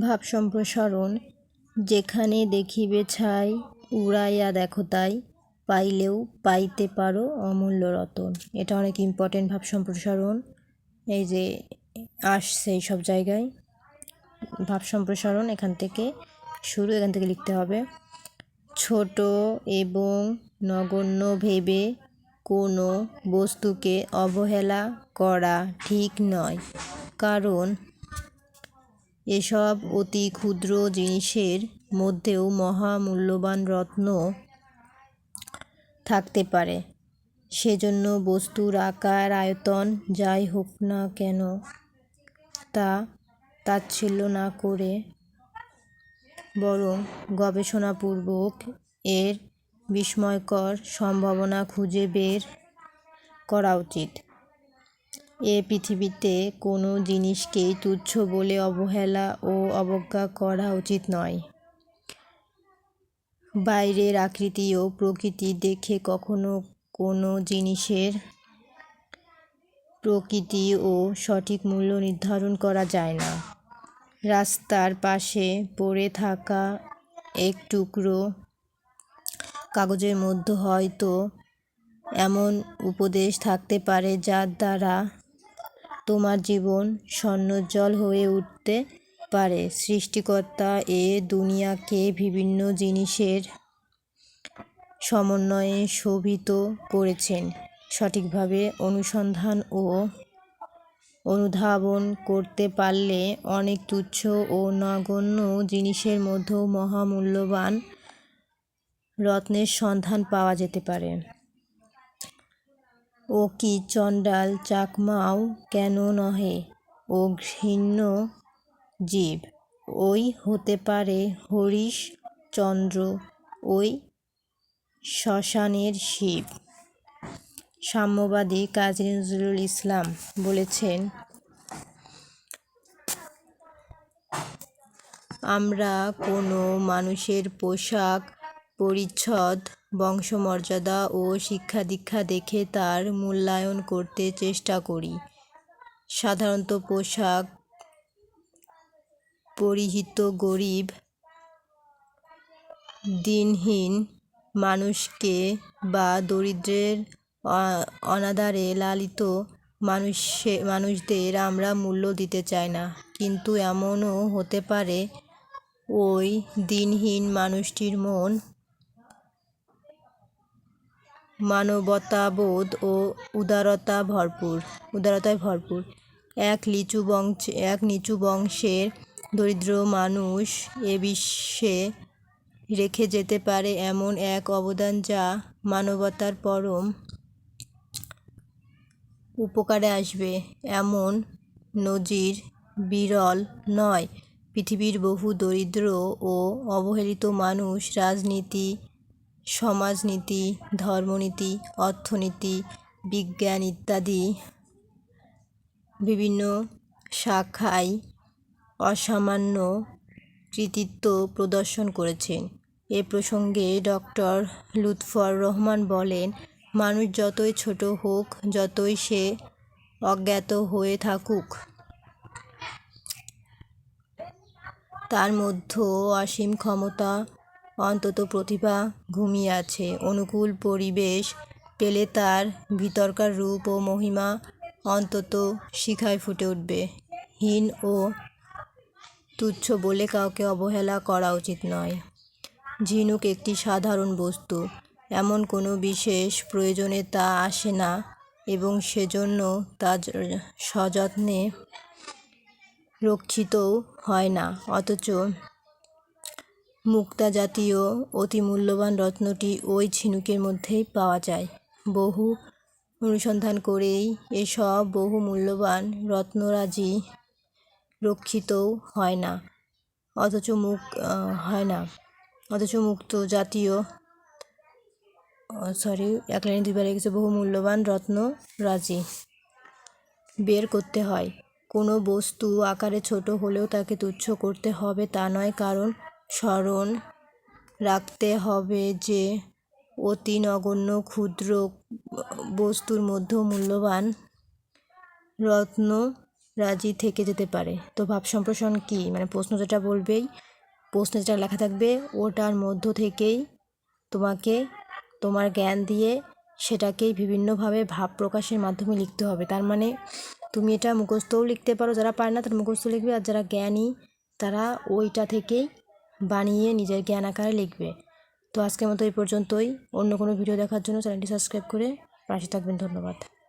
ভাব সম্প্রসারণ যেখানে দেখিবে ছাই, উড়াইয়া দেখো তাই, পাইলেও পাইতে পারো অমূল্য রতন। এটা অনেক ইম্পর্টেন্ট ভাব সম্প্রসারণ এই যে আসছে সব জায়গায়। ভাব সম্প্রসারণ এখান থেকে শুরু, এখান থেকে লিখতে হবে। ছোট এবং নগণ্য ভেবে কোনো বস্তুকে অবহেলা করা ঠিক নয়। কারণ এসব অতি ক্ষুদ্র জিনিসের মধ্যেও মহামূল্যবান রত্ন থাকতে পারে। সেজন্য বস্তুর আকার, আয়তন, যাই হোক না কেন, তা তাচ্ছিল্য না করে বরং গবেষণাপূর্বক এর বিস্ময়কর সম্ভাবনা খুঁজে বের করা উচিত। এ পৃথিবীতে কোনো জিনিসকেই তুচ্ছ বলে অবহেলা ও অবজ্ঞা করা উচিত নয়। বাইরের আকৃতি ও প্রকৃতি দেখে কখনো কোনো জিনিসের প্রকৃতি ও সঠিক মূল্য নির্ধারণ করা যায় না। রাস্তার পাশে পড়ে থাকা এক টুকরো কাগজের মধ্যে হয়তো এমন উপদেশ থাকতে পারে যার দ্বারা তোমার জীবন স্বর্ণোজ্জ্বল হয়ে উঠতে পারে। সৃষ্টিকর্তা এ দুনিয়াকে বিভিন্ন জিনিসের সমন্বয়ে শোভিত করেছেন। সঠিকভাবে অনুসন্ধান ও অনুধাবন করতে পারলে অনেক তুচ্ছ ও নগণ্য জিনিসের মধ্যেও মহামূল্যবান রত্নের সন্ধান পাওয়া যেতে পারে। ও কি চণ্ডাল চাকমাও কেন নহে? ও ঘৃণ্য জীব। ওই হতে পারে হরিশ চন্দ্র, ওই শ্মশানের শিব। সাম্যবাদী কাজী নজরুল ইসলাম বলেছেন, আমরা কোনো মানুষের পোশাক পরিচ্ছদ বংশমর্যাদা ও শিক্ষা দীক্ষা দেখে তার মূল্যায়ন করতে চেষ্টা করি। সাধারণত পোশাক পরিহিত গরিব, দিনহীন মানুষকে বা দরিদ্রের অনাদারে লালিত মানুষে, মানুষদের আমরা মূল্য দিতে চাই না। কিন্তু এমনও হতে পারে ওই দিনহীন মানুষটির মন মানবতাবোধ ও উদারতা ভরপুর, উদারতায় ভরপুর। এক লিচু বংশ, এক নিচু বংশের দরিদ্র মানুষ এ বিশ্বে রেখে যেতে পারে এমন এক অবদান যা মানবতার পরম উপকারে আসবে। এমন নজির বিরল নয়। পৃথিবীর বহু দরিদ্র ও অবহেলিত মানুষ, রাজনীতি সমাজনীতি, ধর্মনীতি, অর্থনীতি, বিজ্ঞান ইত্যাদি বিভিন্ন শাখায় অসামান্য কৃতিত্ব প্রদর্শন করেছেন। এ প্রসঙ্গে ডক্টর লুৎফর রহমান বলেন, মানুষ যতই ছোট হোক, যতই সে অজ্ঞাত হয়ে থাকুক, তার মধ্যে অসীম ক্ষমতা অন্তত প্রতিভা ঘুমিয়ে আছে। অনুকূল পরিবেশ পেলে তার ভিতরকার রূপ ও মহিমা অন্তত শিখায় ফুটে উঠবে। হীন ও তুচ্ছ বলে কাউকে অবহেলা করা উচিত নয়। ঝিনুক একটি সাধারণ বস্তু। এমন কোনো বিশেষ প্রয়োজনে তা আসে না এবং সেজন্য তা সযত্নে রক্ষিতও হয় না। অথচ মুক্তা জাতীয় অতি মূল্যবান রত্নটি ওই ঝিনুকের মধ্যেই পাওয়া যায়। বহু অনুসন্ধান করেই এসব বহু মূল্যবান রত্নরাজি রক্ষিতও হয় না। অথচ মুখ হয় না। অথচ মুক্ত জাতীয় সরি এক লাইনে দুইবার গেছে বহু মূল্যবান রত্ন রাজি বের করতে হয়। কোনো বস্তু আকারে ছোট হলেও তাকে তুচ্ছ করতে হবে তা নয়, কারণ স্মরণ রাখতে হবে যে অতি নগণ্য ক্ষুদ্র বস্তুর মধ্যেও মূল্যবান রত্ন রাজি থেকে যেতে পারে। তো ভাব সম্প্রসারণ কী? মানে প্রশ্ন যেটা বলবেই, প্রশ্নে যেটা লেখা থাকবে, ওটার মধ্য থেকেই তোমাকে তোমার জ্ঞান দিয়ে সেটাকেই বিভিন্নভাবে ভাব প্রকাশের মাধ্যমে লিখতে হবে। তার মানে তুমি এটা মুখস্থও লিখতে পারো, যারা পারে না তারা মুখস্থ লিখবে, আর যারা জ্ঞানী তারা ওইটা থেকেই বানিয়ে নিজের জ্ঞান আকারে লিখবে। তো আজকের মতো এই পর্যন্তই। অন্য কোনো ভিডিও দেখার জন্য চ্যানেলটি সাবস্ক্রাইব করে পাশে থাকবেন। ধন্যবাদ।